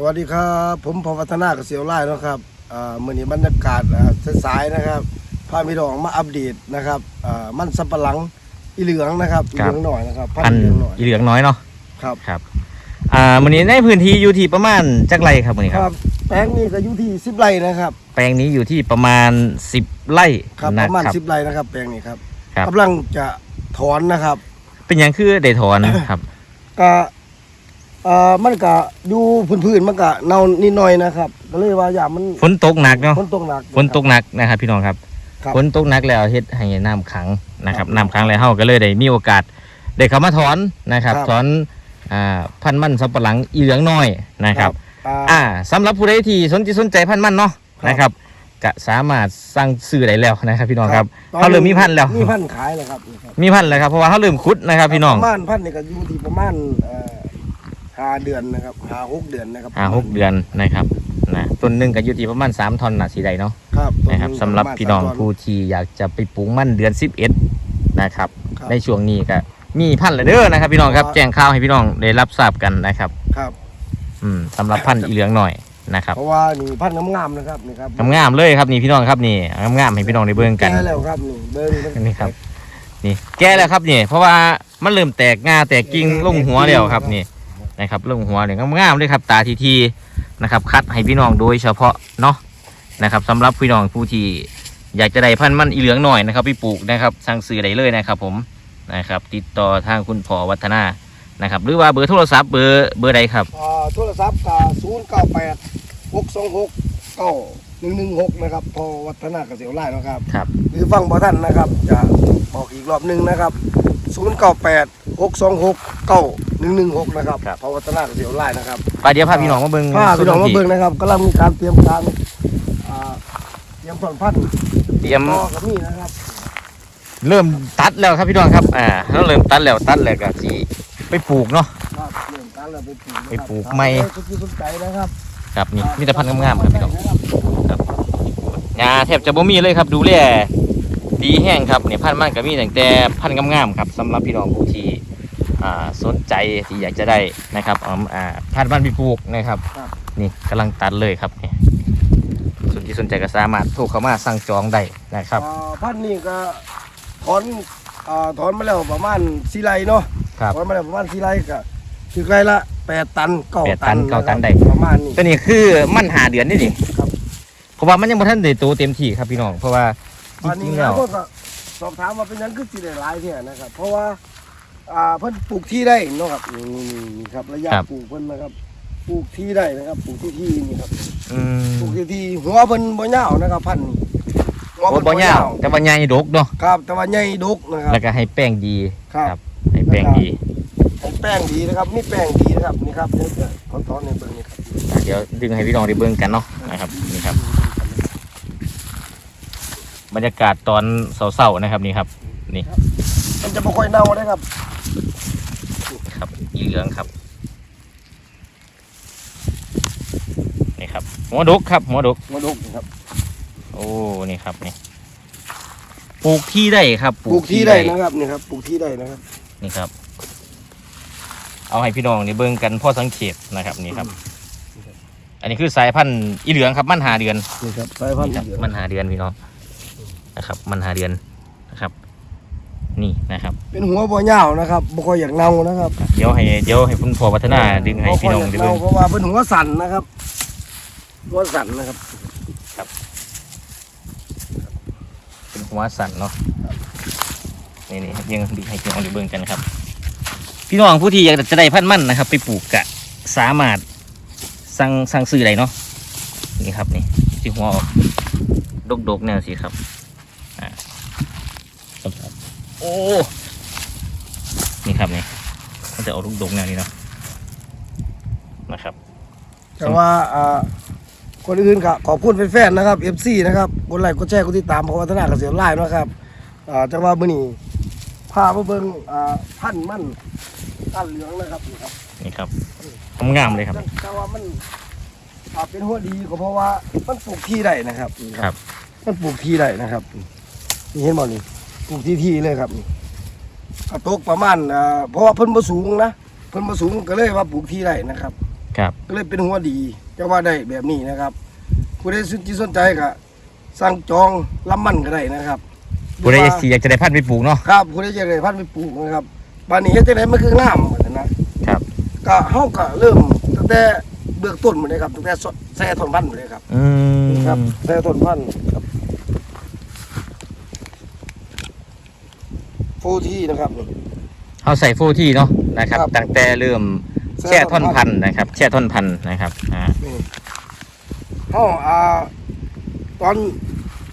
สวัสดีครับ ผมพอวัฒนาเกษตรไร่นาะครับอ่ามื่อนี้บรรยากาศอ่าสายๆนะครับพาพี่น้องมาอัปเดตนะครับอ่ามันสับปะหลังอีเหลืองนะครับอีคเหรับลืองหน่อยนะครับพันอีเหลืองหน่อยอีเหลืองน้อยเนาะครับครับอ่าวันนี้ในพื้นที่อยู่ที่ประมาณจักไรครับวันนี้คครัรับบแปลงนี้ก็อยู่ที่สิบไร่นะครับ แปลงนี้อยู่ที่ประมาณ10ไร่ครับปนะระมาณครับสิบไร่นะครับ แปลงนี้ครับครับกำลังจะถอนนะครับ เป็นหยังคือได้ถอนครับ ก็เอ่อมันก็อยู่พื้นๆมันก็เน่านิดหน่อยนะครับ ก็เลยว่าอย่ามันฝนตกหนักเนาะฝนตกหนัก ฝนตกหนักนะครับ พี่น้องครับครับ ฝนตกหนักแล้วเฮ็ดให้น้ำขังนะครับครับน้ำขังแล้วเฮาก็เลยได้มีโอกาสได้เข้ามาถอนนะครับ ครับ ถอนอ่าพันธุ์มันสำปะหลังอีเหลืองน้อยนะครับ อ่า อ่าสำหรับผู้ใดที่สนใจสนใจพันธุ์มันเนาะครับ นะครับก็สามารถสั่งซื้อได้แล้วนะครับ พี่น้องครับตอนเขาเริ่มมีพันธุ์แล้ว มีพันธุ์ขายแล้วครับนี่ครับมีพันธุ์แล้วครับเพราะว่าเขาเริ่มคุดนะครับ พี่น้อง ประมาณพันธุ์นี่ก็อยู่ที่ประมาณเอ่อ ห้าเดือนนะครับห้าหกเดือนนะครับอ่าหกเดือนนะครับนะต้นหนึ่งก็อยู่ที่ประมาณ3ทอนนะสีใดเนาะครับนะครับต้สำหรับปะมาณพี่น้องสามต้ผู้ที่อยากจะไปปลูกมันเดือน11นะครับครับในช่วงนี้ก็มีพันธุ์แล้วเด้อนะครับ พี่น้องครับครับแจ้งข่าวให้พี่น้องได้รับทราบกันนะครับครับอืมสำหรับพันธุ์อีเหลืองหน่อยนะครับเพราะว่านี่พันธุ์งามๆนะครับนี่ครับงามๆเลยครับนี่พี่น้องครับนี่งามๆให้พี่น้องได้เบิ่งกันแก่แล้วครับนี่เบิ้งเบิ่งนี่ครับนี่แก่แล้วครับนี่ เพราะว่ามันเริ่มแตกงาแตกกิ่งลงหัวแล้วครับนี่ นะครับลงหัวเนี่ยงามๆเลยครับตาทีทีๆนะครับคัดให้พี่น้องโดยเฉพาะเนาะนะครับสำหรับพี่น้องผู้ที่อยากจะได้พันธุ์มันอีเหลืองหน่อยนะครับพี่ปลูกนะครับสั่งซื้อได้เลยนะครับ ผมนะครับติดต่อทางคุณพ่อวัฒนานะครับ หรือว่าเบอร์โทรศัพท์เบอร์เบอร์ใดครับอ่าโทรศัพท์ก็ศูนย์เก้าแปดหกสองหกเก้าหนึ่งหนึ่งหกนะครับพอวัฒนาเกษตรไร่นะครับครับหรือฟังบ่ท่านนะครับ จะบอกอีกรอบหนึ่งนะครับศูนย์เก้าแปดหกสองหกเก้า หนึ่งหนึ่งหกนะครับพอวัฒนาเกษตรไร่นะครับไปเดี๋ยวพาพี่น้องมาเบิ่งถ้าพี่น้องมาส่วนที่เบิ่งนะครับกำลังมีการเตรียมการอ่าเตรียมผลพันธุ์เตรียมต่อกับนี่นะครับเริ่มตัดแล้วครับพี่น้องครับอ่าเราเริ่มตัดแล้วตัดแล้วก็สิไปปลูกเนาะ ครับเรื่องการเราไปปลูกนะครับไปปลูกไม้ทุกที่สนใจนะครับครับนี่มีแต่พันธุ์งามๆครับพี่น้องหญ้าแทบจะบ่มีเลยครับดูแลดีแห้งครับเนี่ยพันธุ์มันก็มีตั้งแต่พันธุ์งามๆครับสำหรับพี่น้องผู้ที่อ่า สนใจที่อยากจะได้นะครับเอาอ่าพันธุ์มันไปปลูกนะครับครับนี่กำลังตัดเลยครับนี่ส่วนที่สนใจก็สามารถโทรเข้ามาสั่งจองได้นะครับอ่าพันธุ์นี่ก็ถอนอ่าถอนมาแล้วประมาณสี่ไร่เนาะครับถอนมาแล้วประมาณสี่ไร่ก็คือไร่ละแปดตันเก้าแปดตัตันนเก้าตันได้ะครับประมาณนี้ตัวนี้คือมันหาเดือนนี่ดิครับเพราะว่ามันยังบ่ทันได้โตเต็มที่ครับพี่น้องเพราะว่าจอันรินี้งๆแล้วเราก็สอบถามว่าเป็นหยังคือสิได้หลายเท่านะครับ เพราะว่า อ่าเพิ่นปลูกที่ได้เนาะครับนี่นี่ครับระยะปลูกเพิ่นนะครับปลูกที่ได้นะครับปลูกที่ที่นี่ครับอืมปลูกที่ที่หัวเพิ่นบ่ยาวนะครับ พันธุ์นี่หัวโอ้เพิ่นบ่ยาวแต่ว่าใหญ่ดกเนาะครับ แต่ว่าใหญ่ดกนะครับ แล้วก็ให้แป้งดีครับ ให้แป้งดีให้แป้งดีนะครับมีแป้งดีนะครับนี่ครับเดี๋ยวจะขอถอนในเบิ่งนี่ครับอะเดี๋ยวดึงให้พี่น้องได้เบิ่งกันเนาะนะครับนี่ครับ บรรยากาศตอนเศร้าๆนะครับนี่ครับนี่มันจะบ่ค่อยเน่านะครับ ครับอีเหลืองครับนี่ครับหัวดกครับหัวดกมาดกนะครับ โอ้นี่ครับนี่ปลูกที่ได้ครับปลูกที่ได้นะครับนี่ครับปลูกที่ได้นะครับนี่ครับ เอาให้พี่น้องได้เบิ่งกันพ่อสังเกตนะครับนี่ครับ อันนี้คือสายพันธุ์อีเหลืองครับ มันหาเดือนนี่ครับสายพันธุ์นี่ครับเหลืองมันหาเดือนพี่น้องนะครับ มันหาเดือนนะครับ นี่นะครับ เป็นหัวบ่ยาวนะครับบ่ค่อยอยากเน่านะครับ เดี๋ยวให้เดี๋ยวให้คุณพ่อพัฒนาดึงให้พี่น้องบ่ค่ได้ยากเบิ่เน่างเพราะว่าเป็นหัวสั่นนะครับ หัวสั่นนะครับ เป็นหัวสั่นเนาะนี่นี่ยังดึงให้พี่น้องได้เบิ่งกันนะครับ พี่น้องผู้ที่อยากจะได้พันธุ์มันนะครับ ไปปลูกกะสามารถสั่งสั่งซื้อได้เนาะนี่ครับนี่ที่หัวออกดกๆแนวสิครับอ่าครับ โอ้ นี่ครับนี่มันจะออกดกๆแนวนี้เนาะนะครับ แต่ว่าอ่าคนอื่นก็ขอบคุณแฟนๆนะครับ FC นะครับกดไลค์กดแชร์กดติดตามเพราะวัฒนาเกษตรไลน์นะครับอ่าจังว่ามื้อนี้พามาเบิ่งอ่าพันธุ์มันก้านเหลืองนะครับนี่ครับนี่ครับงามๆเลยครับ แต่ว่ามันอ่าเป็นหัวดีก็เพราะว่ามันปลูกที่ได้นะครับนี่ครับ มันปลูกที่ได้นะครับนี่เห็นบ่นี่ ปลูกที่ที่เลยครับนี่กระตกประมาณอ่าเพราะว่าเพิ่นบ่สูงนะเพิ่นบ่สูงก็เลยว่าปลูกที่ได้นะครับ ครับ ก็เลยเป็นหัวดีจะว่าได้แบบนี้นะครับผู้ใดสนใจสนใจก็สั่งจองลำมันก็ได้นะครับผู้ใดสิอยากจะได้พันธุ์ไปปลูกเนาะครับผู้ใดจะได้พันธุ์ไปปลูกนะครับบ้านนี้เฮ็ดจังไดมันคืองามเหมือนกันนะครับก็เฮาก็เริ่มตั้งแต่เบื้องต้นหมดเลยครับตั้งแต่แซ่ต้นพันธุ์หมดเลยครับอืมครับแซ่ต้นพันธุ์ครับ ฟทีนะครับนี่เขาใส่โฟที่เนาะนะครับครับตั้งแต่เริ่มแช่ท่อนพันธุ์นะครับ แช่ท่อนพันธุ์นะครับอ่านี่เฮาอ่าตอน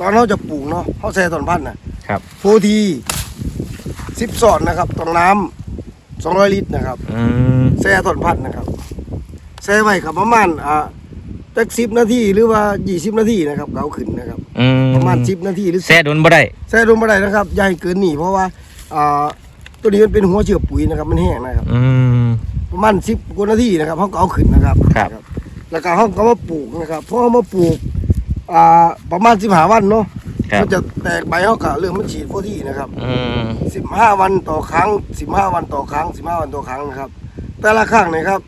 ตอนเฮาจะปลูกเนาะเฮาแซ่ต้นพันธุ์น่ะครับโฟทีสิบสอนนะครับต้องน้ำสองร้อยลิตรนะครับ อืมแช่ต้นพันธุ์นะครับแช่ไว้กับประมาณอ่าจักสิบนาทีหรือว่ายี่สิบนาทีนะครับก็เอาขึ้นนะครับ อืมประมาณสิบนาทีหรือแช่โดนบ่ได้แช่ลงไปได้นะครับอย่าให้เกินนี่เพราะว่า อ่าตัวนี้มันเป็นหัวเชื้อปุ๋ยนะครับ มันแห้งนะครับ อืม ประมาณสิบกว่านาทีนะครับเขาก็เอาขึ้นนะครับครับ แล้วก็เขาก็มาปลูกนะครับเพราะเขามาปลูกอ่าประมาณสิบห้าวันเนาะครับ มันจะแตกใบเขาก็เริ่มมันฉีดโฟทีนะครับอืม สิบห้าวันต่อครั้งสิบห้าวันต่อครั้งสิบห้าวันต่อครั้งนะครับ แต่ละครั้งนะครับ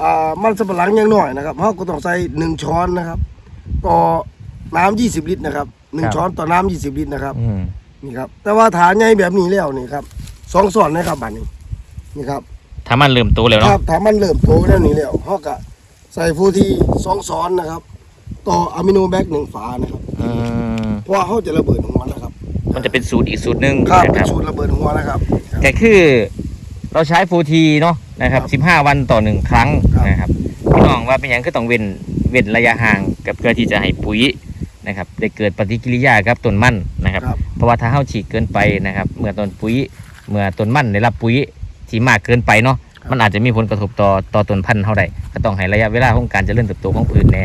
อ่ามันสำปะหลังอยังน้อยนะครับเขาก็ต้องใส่หนึ่งช้อนนะครับต่อน้ำยี่สิบลิตรนะครับหนึ่งช้อนต่อน้ำยี่สิบลิตรนะครับ อืม นี่ครับ แต่ว่าฐานใหญ่แบบนี้แล้วนี่ครับสองส่วนนะครับบัดนี้ นี่ครับถ้ามันเริ่มโตแล้วคเนาะรับถ้ามันเริ่มโตแล้วนี่แล้วเขาก็ใส่ฟูทีสองซ้อนนะครับ ต่ออะมิโนแบคหนึ่งฝานะครับอืมเพราะว่าเขาจะระเบิดหัวนะครับมันจะเป็นสูตรอีกสูตรหนึ่งครับนะเป็คนรับ สูตรระเบิดหัวนะครับ แต่คือเราใช้ฟูทีเนาะนะครับครับสิบห้าวันต่อหนึ่งครั้งครับ นะครับพี่น้องว่าเป็นหยังก็ต้องเว้นเว้นระยะห่างกับเพื่อที่จะให้ปุ๋ยนะครับได้เกิดปฏิกิริยากับต้นมันนะครับครับ เพราะว่าถ้าเฮาฉีดเกินไปนะครับ เมื่อต้นปุ๋ย เมื่อต้นมันได้รับปุ๋ยที่มากเกินไปเนาะครับมันอาจจะมีผลกระทบต่อต่อต้นพันธุ์เท่าใดก็ต้องให้ระยะเวลาของการเจริญเติบโตของพืชแน่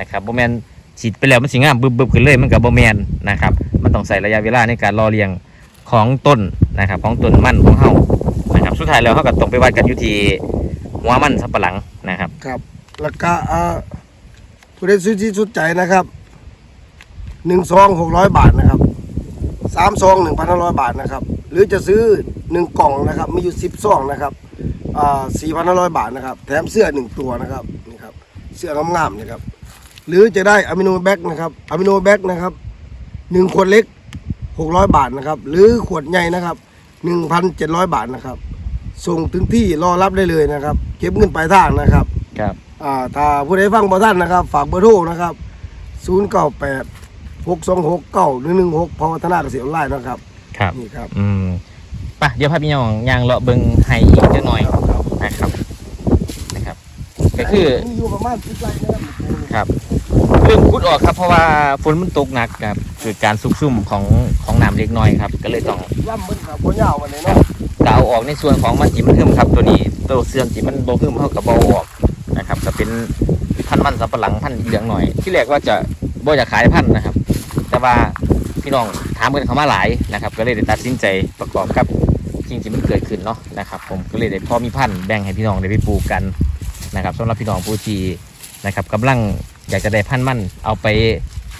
นะครับบ่แม่นฉีดไปแล้วมันสิงามบึบๆขึ้นเลยมันก็บ่แม่นนะครับมันต้องใส่ระยะเวลาในการรอเลี้ยงของต้นนะครับของต้นมันของเฮานะครับสุดท้ายแล้วเฮาก็ต้องไปวัดกันอยู่ที่หัวมันสับปะหลังนะครับครับ แล้วก็อ่าผู้ใดซื้อที่สุดใจนะครับหนึ่งซองหกร้อยบาทนะครับสามซองหนึ่งพันห้าร้อยบาทนะครับ หรือจะซื้อหนึ่งกล่องนะครับ มีอยู่สิบซองนะครับอ่าสี่พันห้าร้อยบาทนะครับ แถมเสื้อหนึ่งตัวนะครับนี่ครับเสื้องามๆนะครับ หรือจะได้อะมิโนแบคนะครับอะมิโนแบคนะครับหนึ่งขวดเล็กหกร้อยบาทนะครับ หรือขวดใหญ่นะครับหนึ่งพันเจ็ดร้อยบาทนะครับ ส่งถึงที่รอรับได้เลยนะครับ เก็บเงินปลายทางนะครับครับอ่าถ้าผู้ใดฟังบ่ท่านนะครับ ฝากเบอร์โทรนะครับ 0 9 8 6 2 6 9 1 1 6พอวัฒนาเกษตรออนไลน์นะครับ ครับ นี่ครับอืมไปเดี๋ยวพาพี่น้องยางเลาะเบิงให้อีกจักหน่อยนะครับ นะครับ ก็คือมีอยู่ประมาณ10ไร่นะครับครับเรื่องคุดออกครับ เพราะว่าฝนมันตกหนักครับเกิดการซุกซุ่มของของน้ำเล็กน้อยครับ ก็เลยต้องล่ำมันครับบ่ยาววันนี้เนาะกเอาออกในส่วนของมันจิมันหึมครับ ตัวนี้ตัวเสื่อมจิมันโบหึมเท่ากับเบาออกนะครับก็เป็นพันธุ์มันสับปะหลังพันธุ์เหลืองหน่อย ที่แรกว่าจะบ่จะขายพันธุ์นะครับแต่ ว่าพี่น้องถามกันเข้ามาหลายนะครับ ก็เลยได้ตัดสินใจประกอบกับสิ่งที่มันเกิดขึ้นเนาะนะครับ ผมก็เลยได้พอมีพันธุ์แบ่งให้พี่น้องได้ไปปลูกกันนะครับสำหรับพี่น้องผู้ที่นะครับกำลังอยากจะได้พันธุ์มันเอาไป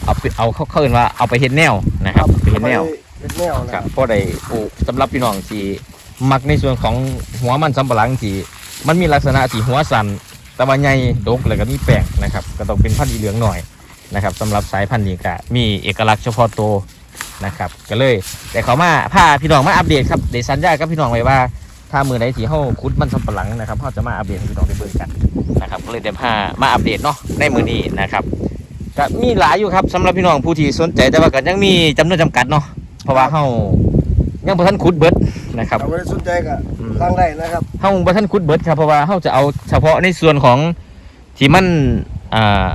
เอาไปเอาเข้าเข้าเอินว่าเอาไปเฮ็ดแนวนะครับไปเฮ็ดแนวเป็นแนวนะคครัรับบพอได้ปลูกสำหรับพี่น้องที่มักในส่วนของหัวมันสำปะหลังที่มันมีลักษณะที่หัวสันแต่ว่าใหญ่ดกแล้วก็มีแป้งนะครับ ก็ต้องเป็นพันธุ์อีเหลืองหน่อย นะครับสำหรับสายพันธุ์นี้ก็มีเอกลักษณ์เฉพาะตัวนะครับก็เลยแต่เขามาพาพี่น้องมาอัปเดตครับเดสัญญากับพี่น้องไว้ว่า ถ้ามือไหนที่เฮาคุดมันสำปะหลังนะครับเฮาจะมาอัปเดตให้พี่น้องได้เบิ่งกันนะครับก็เลยได้พามาอัปเดตเนาะในมือนี้นะครับก็มีหลายอยู่ครับสำหรับพี่น้องผู้ที่สนใจแต่ว่าก็ยังมีจำนวนจำกัดเนาะเพราะว่าเฮายังบ่ทันขุดเบิดนะครับถ้าผู้ใดสนใจก็อืมสั่งได้นะครับเฮาบ่ทันขุดเบิดครับเพราะว่าเฮาจะเอาเฉพาะในส่วนของที่มันอ่า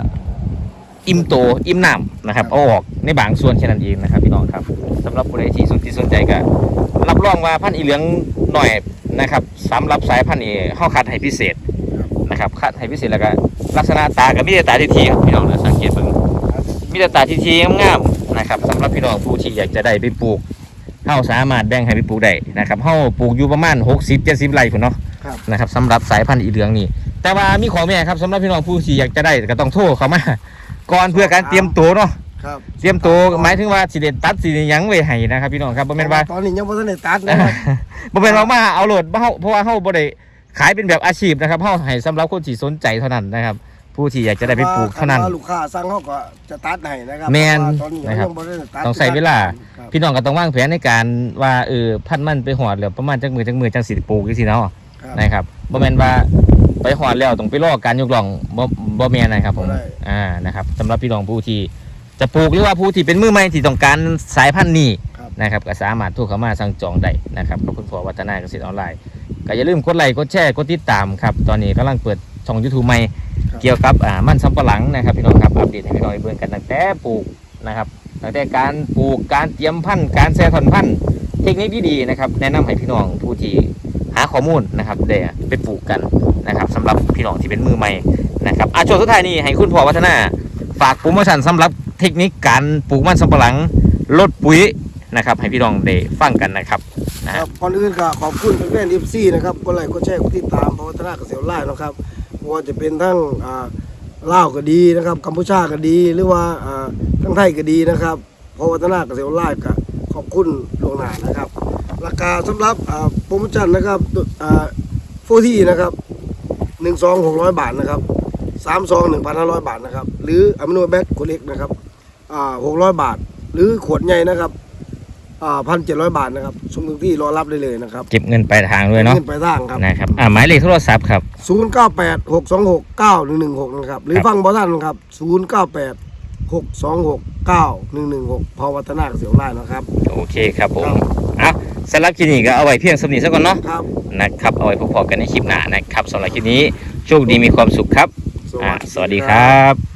อิ่มโตอิ่มน้ำนะครับเอาออกในบางส่วนแค่นั้นเองนะครับพี่น้องครับสำหรับผู้ใดที่สนที่สนใจก็รับรองว่าพันธุ์อีเหลืองหน่อยนะครับสำหรับสายพันธุ์นี้เฮาคัดให้พิเศษนะครับคัดให้พิเศษแล้วก็ลักษณะตาก็มีแต่ตาที่ทีครับพี่น้องนะสังเกตเบิ่งมีแต่ตาที่ทีงามๆนะครับสำหรับพี่น้องผู้ที่อยากจะได้ไปปลูกเฮาสามารถแบ่งให้ไปปลูกได้นะครับเฮาปลูกอยู่ประมาณ 60 70ไร่พุ่นเนาะครับนะครับสำหรับสายพันธุ์อีเหลืองนี่แต่ว่ามีของแม่ครับสำหรับพี่น้องผู้ที่อยากจะได้ก็ต้องโทรเข้ามา ก่อนเพื่อการเตรียมตัวเนาะครับเตรียมตัวหมายถึงว่าสิเด็ดตัดสิได้หยังไว้ให้นะครับพี่น้องครับบ่แม่นว่าตอนนี้ยังบ่ทันได้ตัดนะครับบ่แม่นว่ามาเอาโหลดบ่เฮาเพราะว่าเฮาบ่ได้ขายเป็นแบบอาชีพนะครับเฮาให้สำหรับคนที่สนใจเท่านั้นนะครับ ผู้ที่อยากจะได้ไปปลูกเท่านั้นว่ลูกค้าสั่งเขาก็จะตัดให้นะครับแม่นเพราะว่าตอนนี้นะครับยังบ่ได้ตัดต้องใช้เวลาครับพี่น้องก็ต้องวางแผนในการว่าเออพันธุ์มันไปหอดแล้วประมาณจักมือจักมือจังสิปลูกจังซี่เนาะครับนะครับบ่แม่นว่า ไปหอดแล้วต้องไปรอการยกล่องบ่บ่แม่นนะครับผมบ่ได้ อ่านะครับสำหรับพี่น้องผู้ที่จะปลูกหรือว่าผู้ที่เป็นมือใหม่ที่ต้องการสายพันธุ์นี้ครับ นะครับก็สามารถโทรเข้ามาสั่งจองได้นะครับกับคุณพ่อวัฒนาเกษตรออนไลน์ก็อย่าลืมกดไลค์กดแชร์กดติดตามครับตอนนี้กำลังเปิดช่อง YouTube ใหม่ครับ เกี่ยวกับอ่ามันสำปะหลังนะครับพี่น้องครับอัปเดตให้พี่น้องได้เบิ่งกันตั้งแต่ปลูกนะครับตั้งแต่การปลูกการเตรียมพันธุ์การแซ่ถอนพันธุ์ เทคนิคดีๆนะครับแนะนำให้พี่น้องผู้ที่ หาข้อมูลนะครับได้ไปปลูกกันนะครับสำหรับพี่น้องที่เป็นมือใหม่นะครับอะช่วงสุดท้ายนี้ให้คุณพ่อวัฒนาฝากโปรโมชั่นสำหรับเทคนิคการปลูกมันสำปะหลังลดปุ๋ยนะครับให้พี่น้องได้ฟังกันนะครับนะครับก่อนอื่นก็ขอบคุณแฟนๆ FC นะครับกดไลค์กดแชร์กดติดตามพระวัฒนาเกษตรไลน์นะครับว่าจะเป็นทั้งอ่าลาวก็ดีนะครับกัมพูชาก็ดีหรือว่าอ่าทั้งไทยก็ดีนะครับพระวัฒนาเกษตรไลน์ก็ขอบคุณลวงหน้านะครับ ราคาสำหรับอ่าโปรโมชั่นนะครับอ่าโฟที่นะครับหนึ่งซองหกร้อยบาทนะครับสามซองหนึ่งพันห้าร้อยบาทนะครับ หรืออะมิโนแบคขวดเล็กนะครับอ่าหกร้อยบาท หรือขวดใหญ่นะครับอ่าพันเจ็ดร้อยบาทนะครับส่งถึงที่รอรับได้เลยนะครับ เก็บเงินปลายทางด้วยเนาะขึ้นไปทางครับนะครับอ่าหมายเลขโทรศัพท์ครับศูนย์เก้าแปดหกสองหกเก้าหนึ่งหนึ่งหกนะครับ หรือครับฟังบอท่านครับศูนย์เก้าแปด หกสองหกเก้าหนึ่งหนึ่งหกพอวัฒนาเกษตรไร่นะครับ โอเคครับผมครับเอาสำหรับคลิปนี้ก็เอาไว้เพียงสำนีซะก่อนเนาะครับนะครับเอาไว้พบๆกันในคลิปหน้านะครับสำหรับคลิปนี้โชคดีมีความสุขครับสอ่าวัสดีสวัสดีครับ